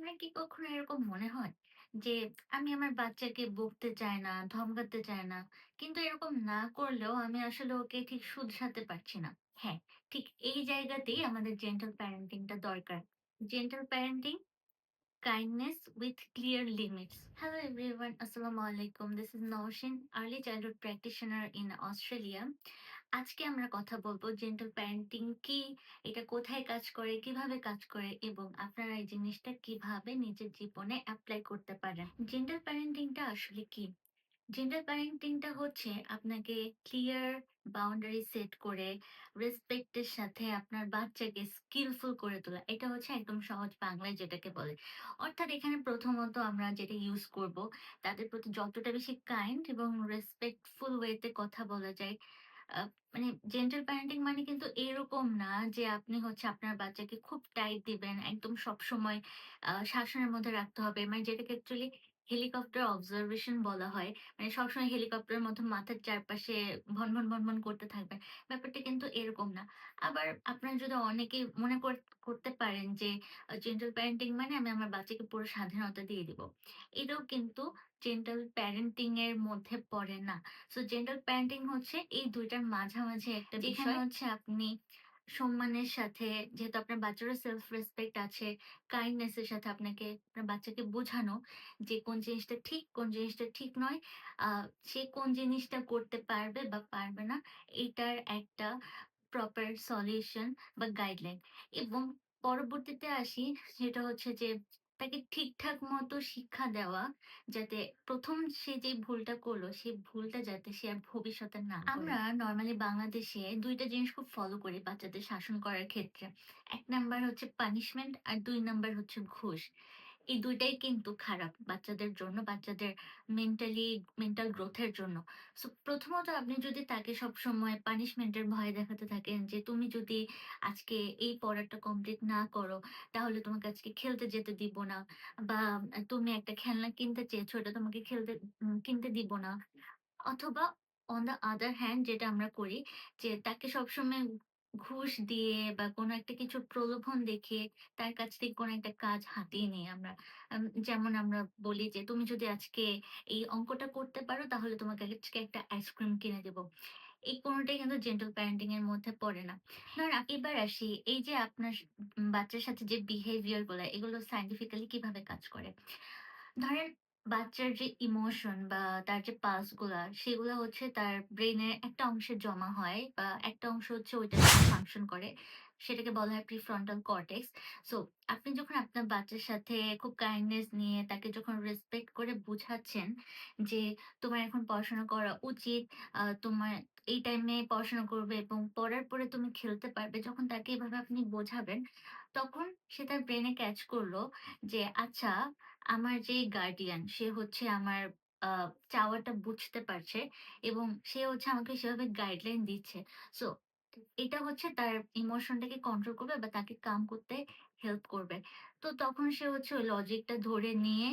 আপনার কি কখনো এরকম মনে হয় যে আমি আমার বাচ্চাকে বকতে চাই না, ধমকাতে চাই না। কিন্তু এরকম না করলেও আমি আসলে ওকে ঠিক শুধরাতে পারছি না। হ্যাঁ, ঠিক এই জায়গাতেই আমাদের জেন্টাল প্যারেন্টিং টা দরকার। Gentle parenting Kindness with clear limits. Hello everyone, Assalamu alaikum. This is Naushin, early childhood practitioner in Australia. আজকে আমরা কথা বলব জেন্টাল প্যারেন্টিং কি, এটা কোথায় কাজ করে, কীভাবে কাজ করে এবং আপনারা এই জিনিসটা কীভাবে নিজের জীবনে এপ্লাই করতে পারেন। জেন্টাল প্যারেন্টিংটা আসলে কি? জেন্ডার প্যারেন্টিংটা হচ্ছে আপনাকে ক্লিয়ার বাউন্ডারি সেট করে রেসপেক্ট এর সাথে আপনার বাচ্চাকে স্কিলফুল করে তোলা। এটা হচ্ছে একদম সহজ বাংলায় যেটাকে বলে। অর্থাৎ এখানে প্রথমত আমরা যেটা ইউজ করব তাদের প্রতি যতটা বেশি কাইন্ড এবং রেসপেক্টফুল ওয়েতে কথা বলা যায় মানে জেন্টাল প্যারেন্টিং মানে কিন্তু এরকম না যে আপনি হচ্ছে আপনার বাচ্চাকে খুব টাইট দিবেন। একদম সবসময় সময় শাসনের মধ্যে রাখতে হবে। মানে যেটাকে অ্যাকচুয়ালি হেলিকপ্টার অবজারভেশন বলা হয়। মানে সবসময় হেলিকপ্টারের মতো মাথার চারপাশে ভন, ভন, ভন, ভন করতে থাকবেন। ব্যাপারটা কিন্তু এরকম না। আবার আপনারা যদি অনেকেই মনে করতে পারেন যে জেন্টাল প্যারেন্টিং মানে আমি আমার বাচ্চাকে পুরো স্বাধীনতা দিয়ে দিব। এটাও কিন্তু জেন্টাল প্যারেন্টিং এর মধ্যে পড়ে না। সো জেন্টাল প্যারেন্টিং হচ্ছে এই ২ টার মাঝামাঝি একটা বিষয়। হচ্ছে আপনি সম্মানের সাথে যেহেতু আপনার বাচ্চারও সেলফ রেসপেক্ট আছে, কাইন্ডনেস এর সাথে আপনাকে আপনার বাচ্চাকে বোঝানো যে কোন জিনিসটা ঠিক, কোন জিনিসটা ঠিক নয়। সে কোন জিনিসটা করতে পারবে বা পারবে না, এটার একটা প্রপার সলিউশন বা গাইডলাইন এবং পরবর্তীতে আসি যেটা হচ্ছে যে তাকে ঠিকঠাক মতো শিক্ষা দেওয়া যাতে প্রথম সে যে ভুলটা করল সেই ভুলটা যাতে সে আর ভবিষ্যতে না করে। আমরা নর্মালি বাংলাদেশে দুইটা জিনিস খুব ফলো করি বাচ্চাদের শাসন করার ক্ষেত্রে। এক নাম্বার হচ্ছে পানিশমেন্ট আর দুই নাম্বার হচ্ছে ঘুষ। এই দুইটাই কিন্তু খারাপ বাচ্চাদের জন্য, বাচ্চাদের মেন্টালি মেন্টাল গ্রোথ এর জন্য। সো প্রথমত আপনি যদি তাকে সবসময় পানিশমেন্ট এর ভয় দেখাতে থাকেন যে, "তুমি যদি আজকে এই পড়াটা কমপ্লিট না করো, তাহলে তোমাকে আজকে খেলতে যেতে দিব না।" বা "তুমি একটা খেলনা কিনতে চেয়েছো, ওটা তোমাকে খেলতে কিনতে দিব না।" অথবা অন দ্য আদার হ্যান্ড যেটা আমরা করি যে তাকে সবসময় ঘুষ দিয়ে বা কোনো একটা কিছুর প্রলোভন দেখিয়ে তার কাছ থেকে কোনো একটা কাজ হাতিয়ে নিই আমরা। আম যেমন আমরা বলি যে, "তুমি যদি আজকে এই অঙ্কটা করতে পারো তাহলে তোমাকে আজকে একটা আইসক্রিম কিনে দেব।" এই কোনটাই কিন্তু জেন্টল প্যারেন্টিং এর মধ্যে পড়ে না। ধরেন আ এবার আসি এই যে আপনার বাচ্চার সাথে যে বিহেভিয়ারগুলা এগুলো সায়েন্টিফিক্যালি কীভাবে কাজ করে? ধরেন বাচ্চার যে ইমোশন বা তার যে পাসগুলা সেগুলো হচ্ছে তার ব্রেনের একটা অংশে জমা হয় বা একটা অংশ হচ্ছে ওইটা ফাংশন করে। সেটাকে বলা হয় প্রিফ্রন্টাল কর্টেক্স। সো আপনি যখন আপনার বাচ্চার সাথে খুব কাইন্ডনেস নিয়ে তাকে যখন রেসপেক্ট করে বুঝাচ্ছেন যে, "তোমার এখন পড়াশোনা করা উচিত। তোমার এই টাইমে পড়াশোনা করবে এবং পড়ার পরে তুমি খেলতে পারবে।" যখন তাকে এভাবে আপনি বোঝাবেন, তখন সে তার ব্রেনে ক্যাচ করল যে, "আচ্ছা আমার যে গার্ডিয়ান সে হচ্ছে আমার চাওয়াটা বুঝতে পারছে এবং সে হচ্ছে আমাকে সেভাবে গাইডলাইন দিচ্ছে। সো এটা হচ্ছে তার ইমোশনটাকে কন্ট্রোল করবে বা তাকে কাম করতে হেল্প করবে। তো তখন সে হচ্ছে ওই লজিকটা ধরে নিয়ে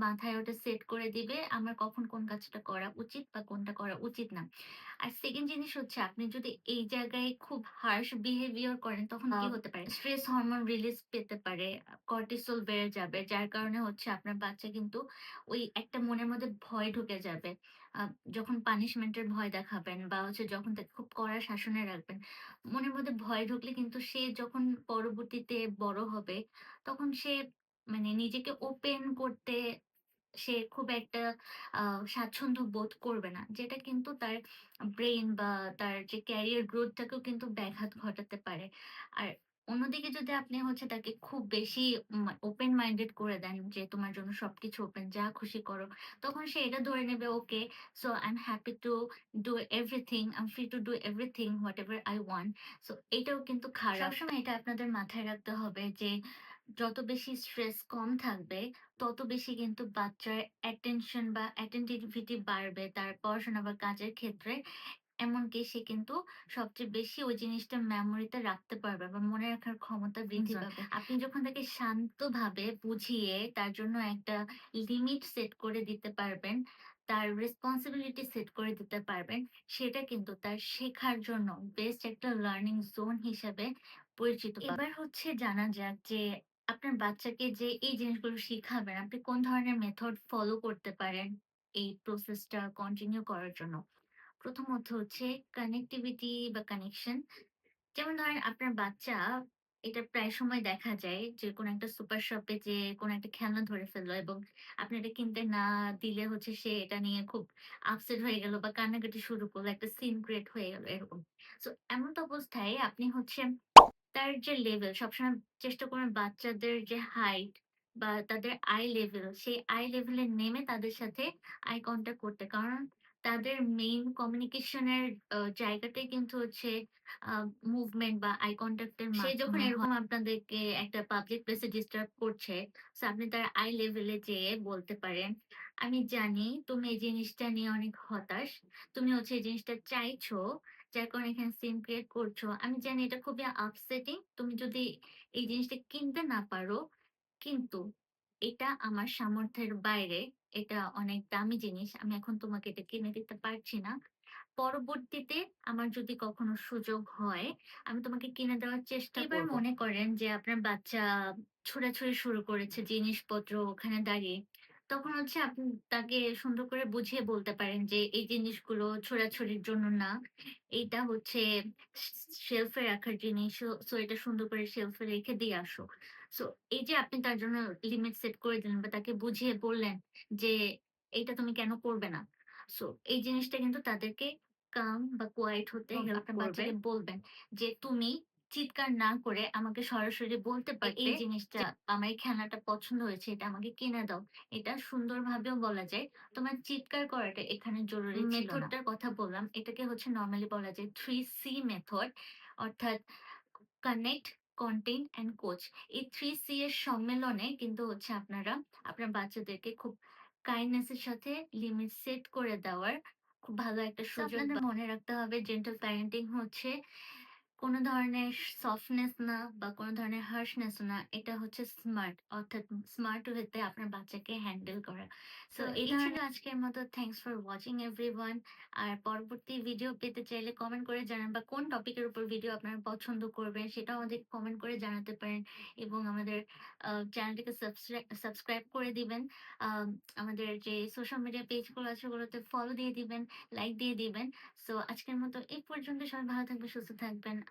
মাথায় ওটা সেট করে দিবে আমার কখন কোন কাজটা করা উচিত বা কোনটা করা উচিত না। আর 2nd জিনিস হচ্ছে আপনি যদি এই জায়গায় খুব হার্শ বিহেভিয়ার করেন তখন কি হতে পারে? স্ট্রেস হরমোন রিলিজ পেতে পারে, কর্টিসল বেড়ে যাবে। যার কারণে হচ্ছে আপনার বাচ্চা কিন্তু ওই একটা মনের মধ্যে ভয় ঢুকে যাবে। যখন পানিশমেন্ট এর ভয় দেখাবেন বা হচ্ছে যখন তাকে খুব কড়া শাসনে রাখবেন, মনের মধ্যে ভয় ঢুকলে কিন্তু সে যখন পরবর্তীতে বড় হবে, তখন সে মানে নিজেকে ওপেন করতে সে খুব একটা আ স্বাচ্ছন্দ্য বোধ করবে না। যেটা কিন্তু তার ব্রেইন বা তার যে ক্যারিয়ার গ্রোথ টাকেও কিন্তু ব্যাঘাত ঘটাতে পারে। আর অন্যদিকে যদি আপনি হচ্ছে তাকে খুব বেশি ওপেন মাইন্ডেড করে দেন যে, "তোমার জন্য সবকিছু ওপেন, যা খুশি করো।" তখন সে এটা ধরে নেবে, "okay, so I am happy to do everything. I am free to do everything whatever I want." So এটাও কিন্তু খারাপ। সবসময় এটা আপনাদের মাথায় রাখতে হবে যে, যত বেশি স্ট্রেস কম থাকবে তত বেশি কিন্তু বাচ্চার অ্যাটেনশন বা অ্যাটেনটিভিটি বাড়বে তার পড়াশোনা বা কাজের ক্ষেত্রে। এমনকি সে কিন্তু সবচেয়ে বেশি ওই জিনিসটা মেমোরিতে রাখতে পারবে বা মনে রাখার ক্ষমতা বৃদ্ধি পাবে। আপনি যখন তাকে শান্তভাবে বুঝিয়ে তার জন্য একটা লিমিট সেট করে দিতে পারবেন, তার রেসপন্সিবিলিটি সেট করে দিতে পারবেন, সেটা কিন্তু তার শেখার জন্য বেস্ট একটা লার্নিং জোন হিসেবে পরিচিত। এবার হচ্ছে জানা যাক যে আপনার বাচ্চাকে যে এই জিনিসগুলো শিখাবেন, আপনি কোন ধরনের মেথড ফলো করতে পারেন এই প্রসেসটা কন্টিনিউ করার জন্য? প্রথমত হচ্ছে কানেক্টিভিটি বা কানেকশন। যেমন ধরেন আপনার বাচ্চা এটা প্রায় সময় দেখা যায় যে কোনো একটা সুপার শপে যে কোনো একটা খেলনা ধরে ফেলল এবং আপনি এটা কিনতে না দিলে হচ্ছে সে এটা নিয়ে খুব আপসেট হয়ে গেল বা কান্নাকাটি শুরু করল। একটা সিন ক্রিয়েট হয়ে গেল এরকম। সো এমত অবস্থায় আপনি হচ্ছে তার যে লেভেল সবসময় চেষ্টা করবেন বাচ্চাদের যে হাইট বা তাদের আই লেভেল সেই আই লেভেলে নেমে তাদের সাথে আই কনট্যাক্ট করতে। কারণ তাদের মেইন কমিউনিকেশন এর আ জায়গাটাই কিন্তু হচ্ছে মুভমেন্ট বা আই কনট্যাক্ট এর সে যখন এরকম আপনাদেরকে একটা পাবলিক প্লেসে ডিস্টার্ব করছে, সো আপনি তার আই লেভেলে যেয়ে বলতে পারেন, "আমি জানি তুমি এই জিনিসটা নিয়ে অনেক হতাশ। তুমি হচ্ছে এই জিনিসটা চাইছো যার কারণে এখানে সিন ক্রিয়েট করছ। আমি জানি এটা খুবই আপসেটিং। তুমি যদি এই জিনিসটা কিনতে না পারো, কিন্তু এটা আমার সামর্থ্যের বাইরে। এটা অনেক দামি জিনিস। আমি এখন তোমাকে এটা কিনে দিতে পারছি না। পরবর্তীতে আমার যদি কখনো সুযোগ হয়, আমি তোমাকে কিনে দেওয়ার চেষ্টা করব।" এবার মনে করেন যে আপনার বাচ্চা ছোড়াছুড়ি শুরু করেছে জিনিসপত্র ওখানে দাঁড়িয়ে। তখন হচ্ছে আপনি তাকে সুন্দর করে বুঝিয়ে বলতে পারেন যে, "এই জিনিসগুলো ছোড়াছুড়ির জন্য না। এইটা হচ্ছে শেলফ রাখার জিনিস। সো এটা সুন্দর করে শেলফ রেখে দিয়ে আসো।" সো এই যে আপনি তার জন্য লিমিট সেট করে দিলেন বা তাকে বুঝিয়ে বললেন যে, "এইটা তুমি কেন করবে না?" সো এই জিনিসটা কিন্তু তাদেরকে কাম বা কোয়াইট হতে হেল্প বাচ্চাকে বলবেন যে, "তুমি চিৎকার না করে আমাকে সরাসরি বলতে পারতে, এই জিনিসটা আমার এই খেলনাটা পছন্দ হয়েছে। এটা আমাকে কিনে দাও।" এটা সুন্দরভাবেও বলা যায়। তোমার চিৎকার করাটা এখানে জরুরি মেথডটার কথা বললাম। এটাকে হচ্ছে নরমালি বলা যায় 3C মেথড অর্থাৎ কানেক্ট, কনটেইন অ্যান্ড কোচ। এই থ্রি সি এর সম্মেলনে কিন্তু হচ্ছে আপনারা আপনার বাচ্চাদেরকে খুব কাইন্ডনেস এর সাথে লিমিট সেট করে দেওয়ার খুব ভালো একটা সুযোগ মনে রাখতে হবে জেন্টাল প্যারেন্টিং হচ্ছে কোন ধরনের সফটনেস না বা কোন ধরনের হার্শনেস না। এটা হচ্ছে স্মার্ট অর্থাৎ স্মার্ট ওয়েতে আপনার বাচ্চাকে হ্যান্ডেল করা। সো এই ধরনের আজকের মতো। Thanks for watching everyone. আর পরবর্তী ভিডিও পেতে চাইলে কমেন্ট করে জানান বা কোন টপিকের উপর ভিডিও আপনারা পছন্দ করবেন সেটাও আমাদের কমেন্ট করে জানাতে পারেন এবং আমাদের চ্যানেলটিকে সাবস্ক্রাইব করে দিবেন। আম আমাদের যে সোশ্যাল মিডিয়া পেজগুলো আছে ওগুলোতে ফলো দিয়ে দিবেন, লাইক দিয়ে দিবেন। সো আজকের মতো এই পর্যন্ত। সবাই ভালো থাকবেন, সুস্থ থাকবেন।